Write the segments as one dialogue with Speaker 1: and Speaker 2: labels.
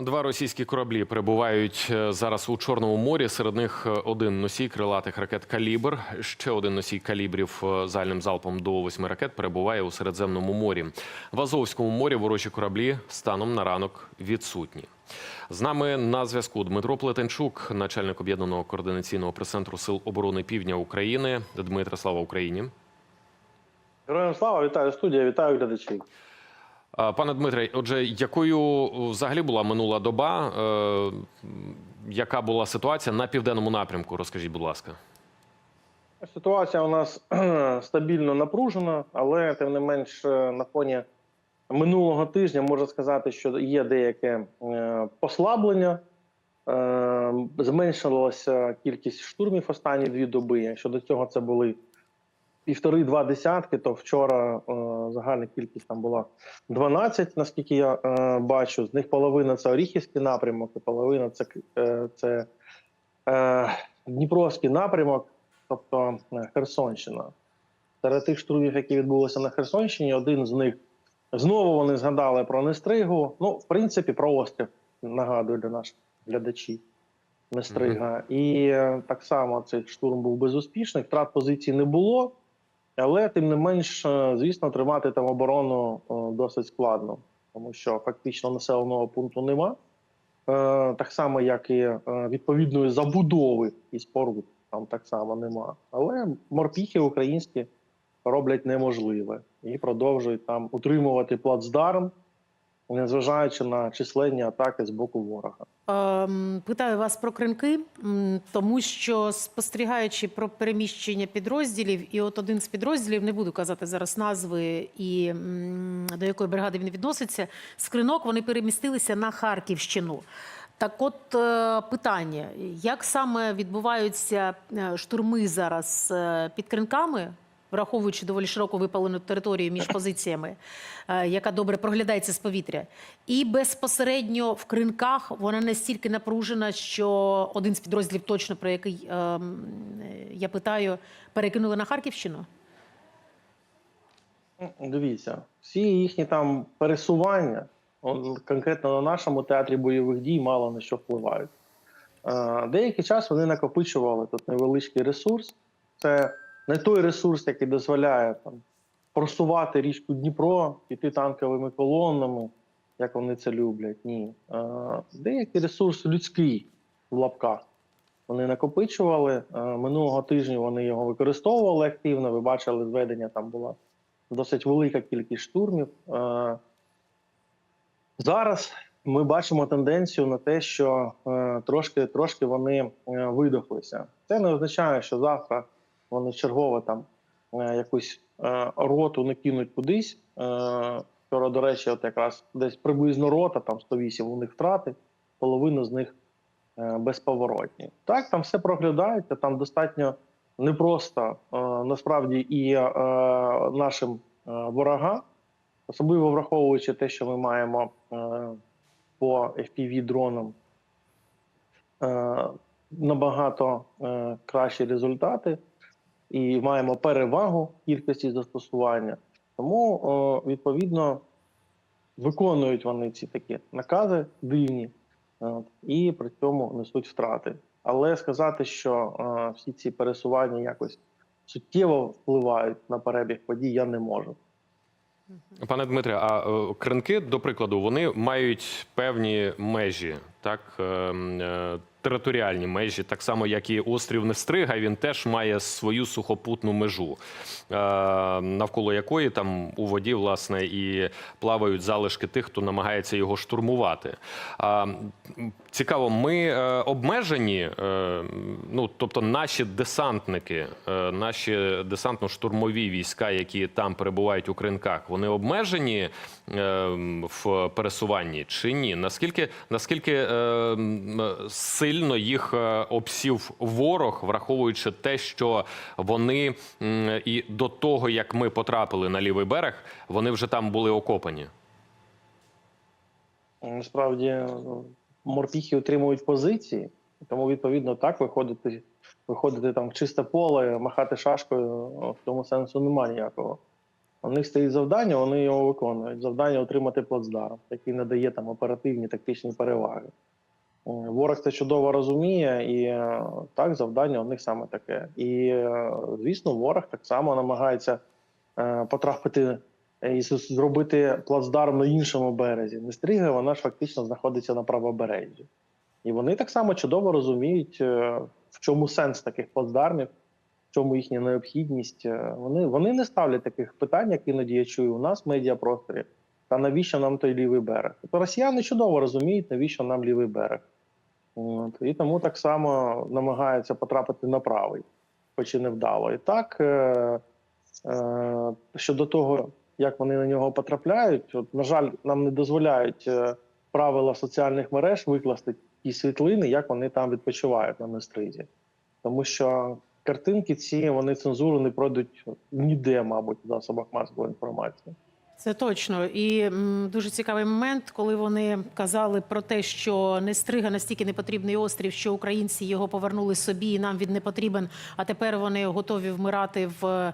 Speaker 1: Два російські кораблі перебувають е, зараз у Чорному морі. Серед них е, один носій крилатих ракет «Калібр». Ще один носій калібрів е, загальним залпом до восьми ракет перебуває у Середземному морі. В Азовському морі ворожі кораблі станом на ранок відсутні. З нами на зв'язку Дмитро Плетенчук, начальник об'єднаного координаційного прес-центру Сил оборони Півдня України. Дмитро, слава Україні.
Speaker 2: Героям слава, вітаю студія, вітаю глядачів.
Speaker 1: Пане Дмитре, отже, якою взагалі була минула доба? Е, яка була ситуація на південному напрямку? Розкажіть, будь ласка.
Speaker 2: Ситуація у нас стабільно напружена, але тим не менш е, на фоні минулого тижня можна сказати, що є деяке е, послаблення. Зменшилася кількість штурмів останні дві доби. Якщо до цього це були півтори-два десятки, то вчора е, загальна кількість там була 12, наскільки я е, бачу. З них половина це Оріхівський напрямок, і половина це, е, це е, Дніпровський напрямок, тобто е, Херсонщина. Серед тих штурмів, які відбулися на Херсонщині, один з них знову вони згадали про Нестригу. Ну, в принципі, про острів нагадую для наших глядачів. Нестрига. І е, так само цей штурм був безуспішний, втрат позицій не було, але тим не менш, е, звісно, тримати там оборону е, досить складно, тому що фактично населеного пункту нема. Е, Так само, як і відповідної забудови і споруд там так само нема. Але морпіхи українські роблять неможливе і продовжують там утримувати плацдарм, незважаючи на численні атаки з боку ворога.
Speaker 3: Ем, Питаю вас про кринки, тому що спостерігаючи про переміщення підрозділів, і от один з підрозділів, не буду казати зараз назви і до якої бригади він відноситься, з кринок вони перемістилися на Харківщину. Так, от е, питання: як саме відбуваються е, штурми зараз е, під кринками? Враховуючи доволі широко випалену територію між позиціями, е, яка добре проглядається з повітря, і безпосередньо в кринках вона настільки напружена, що один з підрозділів, точно про який ем, я питаю, перекинули на Харківщину.
Speaker 2: Ну, Дивіться, всі їхні там пересування, конкретно на нашому театрі бойових дій, мало на що впливають. Е, Деякий час вони накопичували тут невеличкий ресурс. Це не той ресурс, який дозволяє там, просувати річку Дніпро, піти танковими колонами, як вони це люблять. Ні. Деякий ресурс людський в лапках. Вони накопичували. Минулого тижня вони його використовували активно. Ви бачили, зведення там була досить велика кількість штурмів. Зараз ми бачимо тенденцію на те, що е, трошки, трошки вони е, видохлися. Це не означає, що завтра вони чергово там е, якусь е, роту не кинуть кудись. Е, Вчора, до речі, от якраз десь приблизно рота, там 108 у них втрати, половина з них безповоротні. Так, там все проглядається, там достатньо непросто насправді і нашим ворогам, особливо враховуючи те, що ми маємо по fpv дронам набагато кращі результати і маємо перевагу кількості застосування. Тому, е, відповідно, виконують вони ці такі накази дивні е, і при цьому несуть втрати. Але сказати, що е, всі ці пересування якось суттєво впливають на перебіг подій, я не можу.
Speaker 1: Пане Дмитре, а кринки, до прикладу, вони мають певні межі, так е, е, територіальні межі, так само як і острів Нестрига, він теж має свою сухопутну межу, е, навколо якої там у воді власне і плавають залишки тих, хто намагається його штурмувати. Цікаво, ми е, обмежені, ну тобто наші десантники, наші десантно-штурмові війська, які там перебувають у кринках, вони обмежені в пересуванні чи ні? Наскільки наскільки сильно їх е, обсів ворог, враховуючи те, що вони і до того, як ми потрапили на лівий берег, вони вже там були окопані.
Speaker 2: Насправді ну, морпіхи отримують позиції, тому відповідно так виходити, виходити там в чисте поле, махати шашкою в цьому сенсу немає ніякого. У них стоїть завдання, вони його виконують. Завдання отримати плацдарм, який надає там оперативні тактичні переваги. Е, Ворог це чудово розуміє, і е, так, завдання у них саме таке. І, е, звісно, ворог так само намагається потрапити і зробити плацдарм на іншому березі. Нестрига, вона ж фактично знаходиться на правобережжі. І вони так само чудово розуміють, в чому сенс таких плацдармів, чому їхня необхідність. Е, Вони, вони не ставлять таких питань, як іноді я чую у нас в медіапросторі. Та навіщо нам той лівий берег? Тобто росіяни чудово розуміють, навіщо нам лівий берег. От, і тому так само намагаються потрапити на правий, хоч і невдало. І так, е, е, щодо того, як вони на нього потрапляють, от, на жаль, нам не дозволяють е, правила соціальних мереж викласти ті світлини, як вони там відпочивають на Нестризі. Тому що картинки ці вони цензуру не пройдуть ніде, мабуть, в засобах масової інформації.
Speaker 3: Це точно. І м, дуже цікавий момент, коли вони казали про те, що Нестрига настільки непотрібний острів, що українці його повернули собі, і нам він не потрібен. А тепер вони готові вмирати в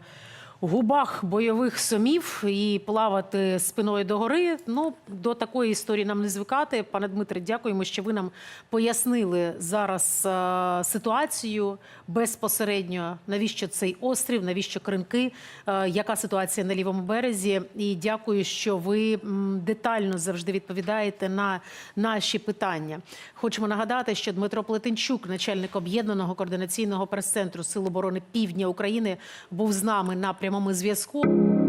Speaker 3: губах бойових сумів і плавати спиною догори. Ну до такої історії нам не звикати. Пане Дмитре, дякуємо, що ви нам пояснили зараз е, ситуацію безпосередньо. Навіщо цей острів, навіщо кринки, е, яка ситуація на лівому березі? І дякую, що ви детально завжди відповідаєте на наші питання. Хочемо нагадати, що Дмитро Плетенчук, начальник об'єднаного координаційного прес-центру Сил оборони Півдня України, був з нами на прямому зв'язку.